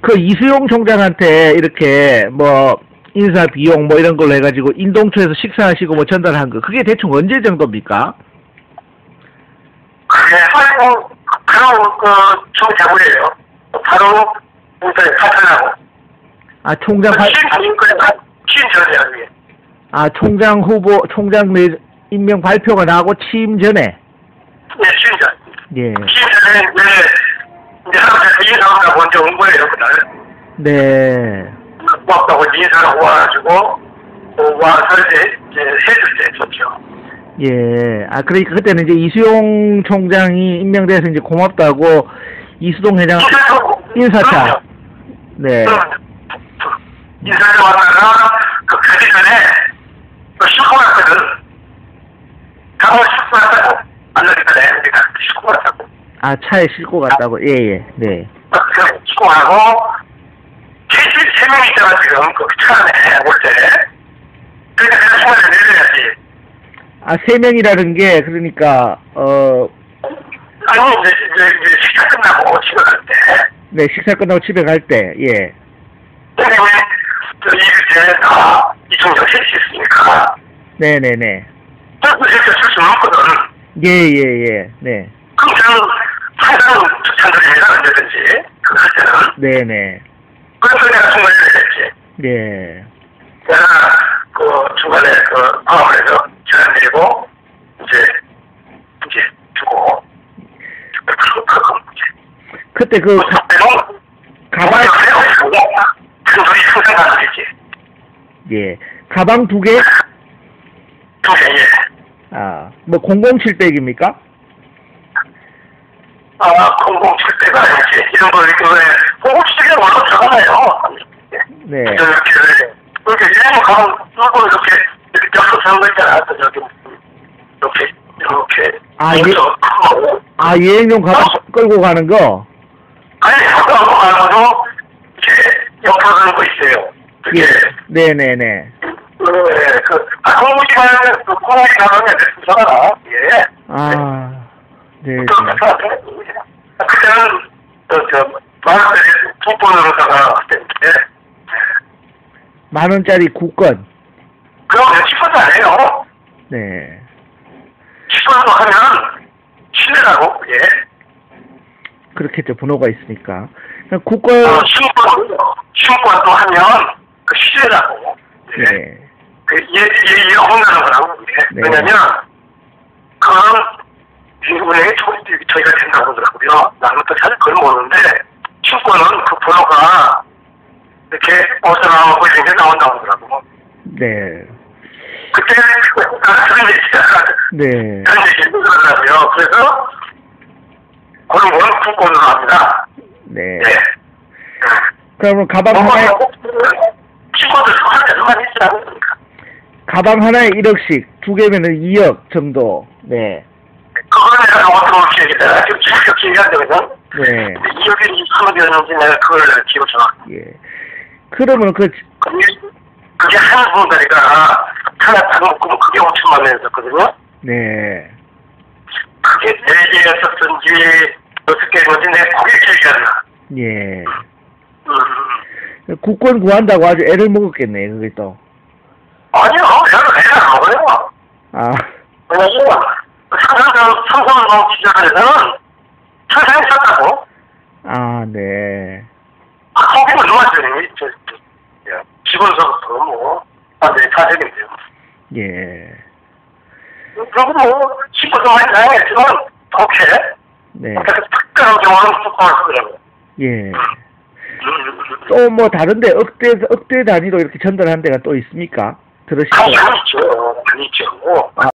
그 이수용 총장한테 이렇게 뭐 인사 비용 뭐 이런 걸로 해가지고 인동초에서 식사하시고 뭐 전달한 거 그게 대충 언제 정도입니까? 그게 바로 바로 그 총장이에요. 바로 인터넷 파트라고. 아 총장 발, 취임 전에 아 총장 후보 총장 내 임명 발표가 나고 취임 전에 네, 취임 전. 예. 취임 전에 네, 사람들 인사하다 먼저 온 거예요, 그날. 네. 고맙다고 인사를 와가지고 어, 와서 이제 이제 해줄 때 좋죠. 예. 아 그러니까 그때는 이제 이수용 총장이 임명돼서 이제 고맙다고 이수동 회장 인사차. 네. 인사를 왔다가 그 가기 전에 그 슈퍼 갔거든. 가고 슈퍼 갔다고 만나기 전에 우리가 슈퍼 갔다고. 아 차에 싣고 갔다고. 예 예. 네. 그 슈퍼 가고 세 명이 있잖아 지금 그차 안에 올 때. 그러니까 내가 중간에 내려야지. 아 세 명이라는 게 그러니까 어. 아니 이제 이제, 이제 식사 끝나고 집에 갈 때. 네 식사 끝나고 집에 갈 때. 예. 왜냐면 그 이제 다 이총장 셋이 있으니까. 네네네. 딱 이렇게 쓸수 없거든. 예예예. 네. 그럼 저는 항상 추천을 해가는다든지 그할 때는 네네. 그래서 내가 중간에 했지. 예. 내가 그 중간에 그 방황에서 전화 내리고 이제 이제 주고 그때 그 가, 가방. 예 가방 두 개? 두개 예. 아뭐 007백입니까? 아, 007대가 아니지. 이런 거, 이렇게, 왜, 007대가 원래 들어가나요? 네. 이렇게, 이렇게, 이런 거 가면, 뚫고 이렇게, 이렇게 벽서 세운 거 있잖아. 또 저기, 이렇게, 이렇게. 아, 예. 크고. 아 여행용 가방 끌고 가는 거? 아니, 잠깐 가서도, 이렇게, 옆으로 가는 거 있어요. 그게, 예. 네네네. 그, 그, 아, 공무지만, 그, 공무지 가방에 들어가나? 예. 아 네. 또, 그때는, 저, 저, 만 원짜리 두 번으로다가, 때, 만 원짜리 국건. 그럼 내가 10번도 안 해요. 네. 10번도 하면, 신뢰라고, 예. 그렇겠죠 번호가 있으니까. 국건. 어, 10번, 10번도 하면, 그. 예. 네. 그, 얘, 얘, 얘가 혼나는 거라고. 예. 네. 왜냐면, 그 건, 일본에 저희가 된다고 그러더라고요. 나는 또잘 그걸 모르는데, 친구는 그 번호가, 이렇게 어디서 나오고 이런 게 나온다고 그러더라고. 네. 그때, 나는 그런 얘기가, 네. 그런 얘기를 그러더라고요. 그래서, 그런 건 국권으로 합니다. 네. 네. 그러면 가방 뭐, 하나에 친구들 하나만 있으라고 그러니까. 가방 하나에 1억씩 두 개면은 2억 정도. 네. 그거는 내가 어떤 기억이다. 지금 정확히 기억이 안 되거든. 네. 이 여기 사무디였는지 내가 그걸 기억 정확. 예. 그러면 그 그게, 그게 한 분다리가 하나 딱 먹고 그게 5천만 원이었거든요. 네. 그게 네 개였었든지 어떻게 했는지 내 그게 기억이 안 나. 예. 음. 국권 구한다고 아주 애를 먹었겠네, 그게 또. 아니요, 저는 내가 안 먹어요. 아, 왜냐면 삼성동 기자에서는 세상에 있었다고. 아, 네. 아, 거기는 얼마짜리? 저, 저, 저, 직원서부터 뭐, 완전히 다 되겠네요. 예. 그리고 뭐, 친구도 많이 다양했지만, 오케이. 네. 특별한 경우는 조금 하더라고요. 예. 또 뭐 다른데 억대, 억대 단위로 이렇게 전달한 데가 또 있습니까? 들으시죠? 아니, 아니죠. 아니죠. 아,